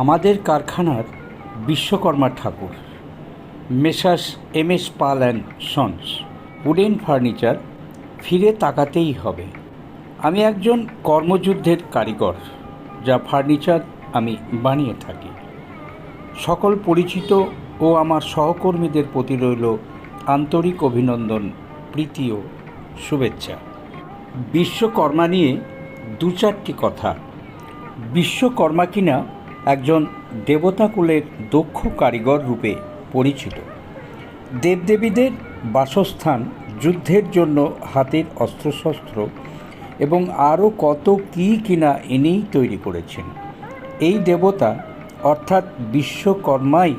আমাদের কারখানার বিশ্বকর্মা ঠাকুর, Messrs M S Pal and sons, wooden furniture ফিরে তাকাতেই হবে। আমি একজন কর্মযুদ্ধের কারিগর, যা ফার্নিচার আমি বানিয়ে থাকি। সকল পরিচিত ও আমার সহকর্মীদের প্রতি রইল আন্তরিক অভিনন্দন, প্রীতি ও শুভেচ্ছা। বিশ্বকর্মা নিয়ে দু চারটি কথা। বিশ্বকর্মা কিনা একজন দেবতাকুলের দক্ষ কারিগর রূপে পরিচিত। দেবদেবীদের বাসস্থান যুদ্ধের জন্য হাতের অস্ত্রশস্ত্র এবং আরও কত কী কিনা এনেই তৈরি করেছেন। এই দেবতা, অর্থাৎ বিশ্বকর্মাই,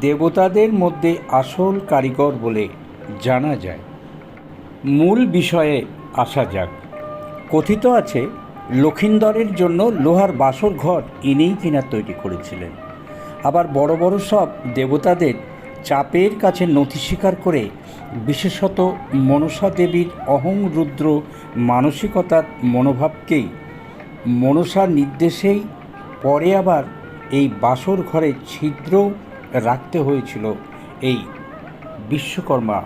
দেবতাদের মধ্যে আসল কারিগর বলে জানা যায়। মূল বিষয়ে আসা যাক। কথিত আছে লক্ষিন্দরের জন্য লোহার বাসর ঘর ইনিই কিনা তৈরি করেছিলেন। আবার বড় বড় সব দেবতাদের চাপের কাছে নথি স্বীকার করে বিশেষত মনসা দেবীর অহং রুদ্র মানসিকতার মনোভাবকেই মনসার নির্দেশেই পরে আবার এই বাসর ঘরে ছিদ্র রাখতে হয়েছিল এই বিশ্বকর্মা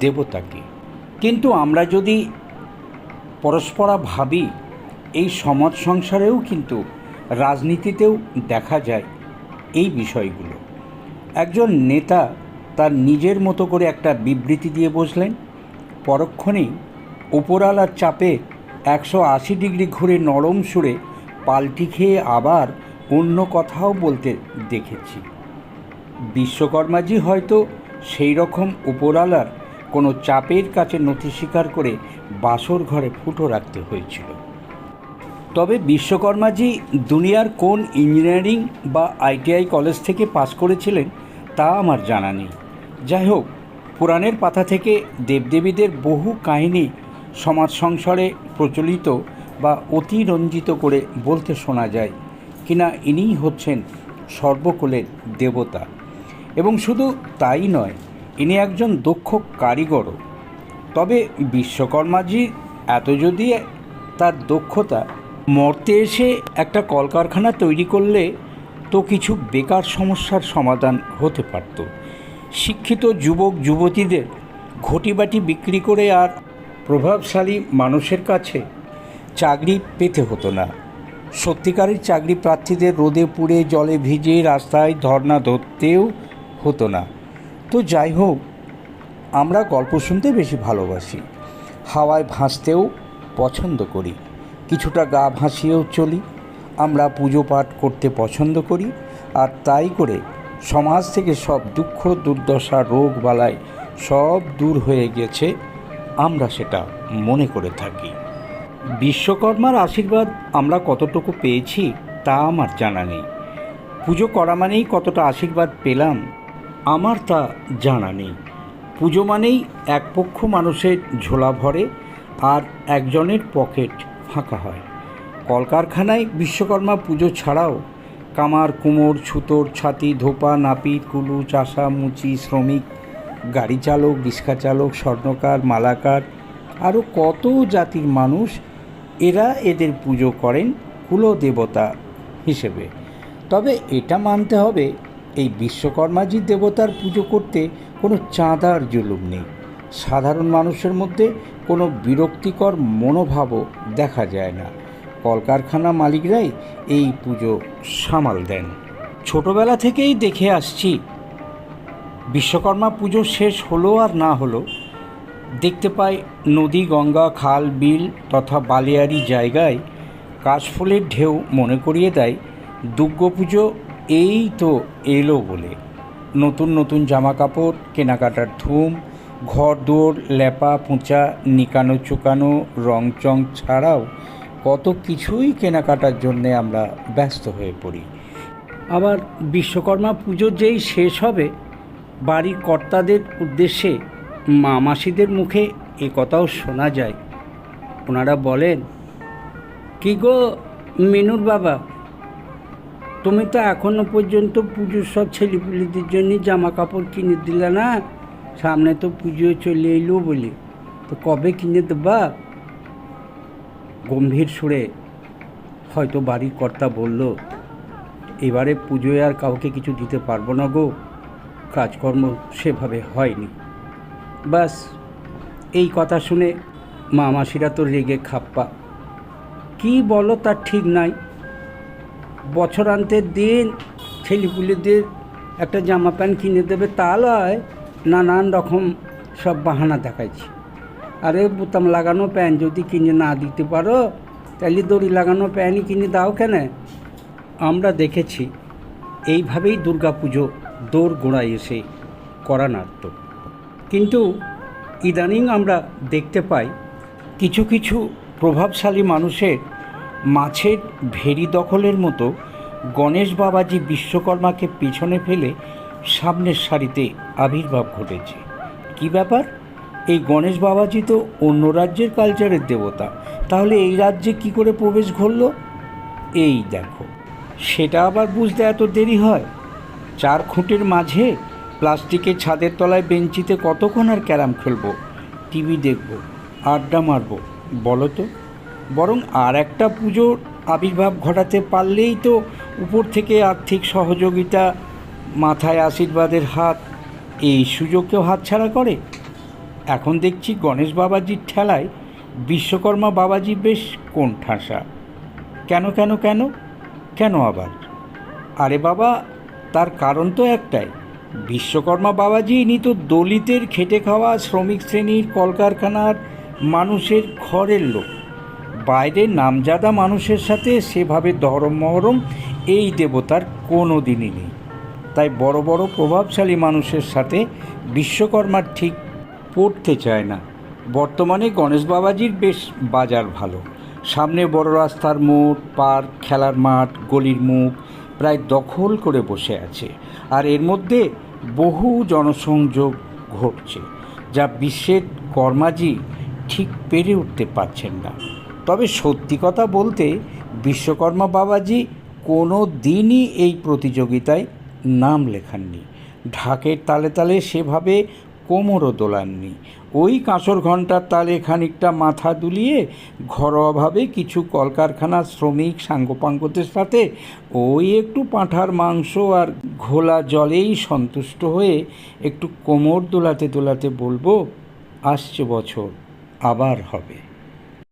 দেবতাকে। কিন্তু আমরা যদি পরস্পরা ভাবি এই সমাজ সংসারেও কিন্তু রাজনীতিতেও দেখা যায় এই বিষয়গুলো। একজন নেতা তার নিজের মতো করে একটা বিবৃতি দিয়ে বসলেন, পরক্ষণেই উপরালার চাপে একশো আশি ডিগ্রি ঘুরে নরম সুরে পাল্টি খেয়ে আবার অন্য কথাও বলতে দেখেছি। বিশ্বকর্মাজি হয়তো সেই রকম উপরালার কোনো চাপের কাছে নথি স্বীকার করে বাসর ঘরে ফুটো রাখতে হয়েছিল। তবে বিশ্বকর্মাজি দুনিয়ার কোন ইঞ্জিনিয়ারিং বা আইটিআই কলেজ থেকে পাশ করেছিলেন তা আমার জানা নেই। যাই হোক, পুরাণের পাতা থেকে দেবদেবীদের বহু কাহিনী সমাজ সংসারে প্রচলিত বা অতিরঞ্জিত করে বলতে শোনা যায় কিনা ইনিই হচ্ছেন সর্বকুলের দেবতা। এবং শুধু তাই নয়, ইনি একজন দক্ষ কারিগরও। তবে বিশ্বকর্মাজি এত যদি তার দক্ষতা মর্তে এসে একটা কলকারখানা তৈরি করলে তো কিছু বেকার সমস্যার সমাধান হতে পারত। শিক্ষিত যুবক, যুবতীদের ঘটিবাটি বিক্রি করে আর প্রভাবশালী মানুষের কাছে চাকরি পেতে হতো না। সত্যিকারের চাকরি প্রার্থীদের রোদে পুড়ে, জলে ভিজে, রাস্তায় ধর্না ধরতেও হতো না। তো যাই হোক, আমরা গল্প শুনতে বেশি ভালোবাসি। হাওয়ায় ভাসতেও পছন্দ করি। কিছুটা গা ভাসিয়েও চলি। আমরা পুজো পাঠ করতে পছন্দ করি আর তাই করে সমাজ থেকে সব দুঃখ, দুর্দশা, রোগ বালাই সব দূর হয়ে গেছে। আমরা সেটা মনে করে থাকি। বিশ্বকর্মার আশীর্বাদ আমরা কতটুকু পেয়েছি তা আমার জানা নেই। পুজো করা মানেই কতটা আশীর্বাদ পেলাম আমার তা জানা নেই। পুজো মানেই এক পক্ষ মানুষের ঝোলা ভরে আর একজনের পকেট ফাঁকা হয়। কলকারখানায় বিশ্বকর্মা পুজো ছাড়াও কামার, কুমোর, ছুতোর, ছাতি, ধোপা, নাপিত, কুলু, চাষা, মুচি, শ্রমিক, গাড়ি চালক, রিক্সা চালক, স্বর্ণকার, মালাকার আরও কত জাতির মানুষ এরা এদের পুজো করেন কুলদেবতা হিসেবে। তবে এটা মানতে হবে, এই বিশ্বকর্মাজি দেবতার পুজো করতে কোনো চাঁদার জুলুম নেই। সাধারণ মানুষের মধ্যে কোনো বিরক্তিকর মনোভাবও দেখা যায় না। কলকারখানা মালিকরাই এই পুজো সামাল দেন। ছোটবেলা থেকেই দেখে আসছি, বিশ্বকর্মা পুজো শেষ হলো আর না হলো, দেখতে পাই নদী, গঙ্গা, খাল, বিল তথা বালিয়ারি জায়গায় কাশফুলের ঢেউ মনে করিয়ে দেয় দুর্গাপুজো এই তো এলো বলে। নতুন নতুন জামা কাপড় কেনাকাটার ধুম ঘর দৌড় লেপা, পোঁচা, নিকানো চুকানো, রং চং ছাড়াও কত কিছুই কেনাকাটার জন্যে আমরা ব্যস্ত হয়ে পড়ি। আবার বিশ্বকর্মা পুজো যেই শেষ হবে বাড়ির কর্তাদের উদ্দেশ্যে মা মাসিদের মুখে এ কথাও শোনা যায়। ওনারা বলেন, কি গো মিনুর বাবা, তুমি তো এখনও পর্যন্ত পুজোর সব ছেলেপুলেদের জন্য জামা কাপড় কিনে দিলে না? সামনে তো পুজো চলে এলো বলে। তো কবে কিনে দেবা? গম্ভীর সুরে হয়তো বাড়ির কর্তা বলল, এবারে পুজোয় আর কাউকে কিছু দিতে পারব না গো। কাজকর্ম সেভাবে হয়নি। ব্যাস এই কথা শুনে মা মাসিরা তো রেগে খাপ্পা। কী বলো তার ঠিক নাই। বছরান্তের দিন ছেলেপুলেদের একটা জামা প্যান্ট কিনে দেবে তা লয়। নানান রকম সব বাহানা দেখাইছি। আরে, বোতাম লাগানো প্যান্ট যদি কিনে না দিতে পারো তাহলে দড়ি লাগানো প্যান্টই কিনে দাও কেন? আমরা দেখেছি, এইভাবেই দুর্গাপুজো দৌড় গোড়ায় এসে করা নাড়ত কিন্তু ইদানিং আমরা দেখতে পাই, কিছু কিছু প্রভাবশালী মানুষের মাছের ভেরি দখলের মতো গণেশ বাবাজি বিশ্বকর্মাকে পিছনে ফেলে সামনের সারিতে আবির্ভাব ঘটেছে। কি ব্যাপার? এই গণেশ বাবাজি তো অন্য রাজ্যের কালচারের দেবতা। তাহলে এই রাজ্যে কি করে প্রবেশ ঘটল? এই দেখো, সেটা আবার বুঝতে এত দেরি হয়? চার খুঁটের মাঝে প্লাস্টিকের ছাদের তলায় বেঞ্চিতে কতক্ষণ আর ক্যারাম খেলব? টিভি দেখব, আড্ডা মারবো, বলো তো? বরং আর একটা পুজোর আবির্ভাব ঘটাতে পারলেই তো উপর থেকে আর্থিক সহযোগিতা মাথায় আশীর্বাদের হাত, এই সুযোগকেও হাতছাড়া করে? এখন দেখছি গণেশ বাবাজির ঠেলায় বিশ্বকর্মা বাবাজি বেশ কোন ঠাসা। কেন কেন কেন? কেন আবার? আরে বাবা, তার কারণ তো একটাই। বিশ্বকর্মা বাবাজি ইনি তো দলিতের খেটে খাওয়া শ্রমিক শ্রেণির কলকারখানার মানুষের ঘরের লোক। বাইরের নামজাদা মানুষের সাথে সেভাবে ধরম মহরম এই দেবতার কোনো দিনই নেই। তাই বড় বড় প্রভাবশালী মানুষের সাথে বিশ্বকর্মার ঠিক পড়তে চায় না। বর্তমানে গণেশ বাবাজির বেশ বাজার ভালো। সামনে বড় রাস্তার মোড়, পার্ক, খেলার মাঠ, গলির মুখ প্রায় দখল করে বসে আছে। আর এর মধ্যে বহু জনসংযোগ ঘটছে, যা বিশ্বের কর্মাজি ঠিক পেরে উঠতে পারছেন না। তবে সত্যি কথা বলতে, বিশ্বকর্মা বাবাজি কোনো দিনই এই প্রতিযোগিতায় নাম লেখাননি। ঢাকের তালে তালে সেভাবে কোমরও দোলাননি। ওই কাঁসর ঘণ্টার তালে খানিকটা মাথা দুলিয়ে ঘরোয়াভাবে কিছু কলকারখানার শ্রমিক সাঙ্গপাঙ্গদের সাথে ওই একটু পাঁঠার মাংস আর ঘোলা জলেই সন্তুষ্ট হয়ে একটু কোমর দোলাতে দোলাতে বলব, আসছে বছর, আবার হবে।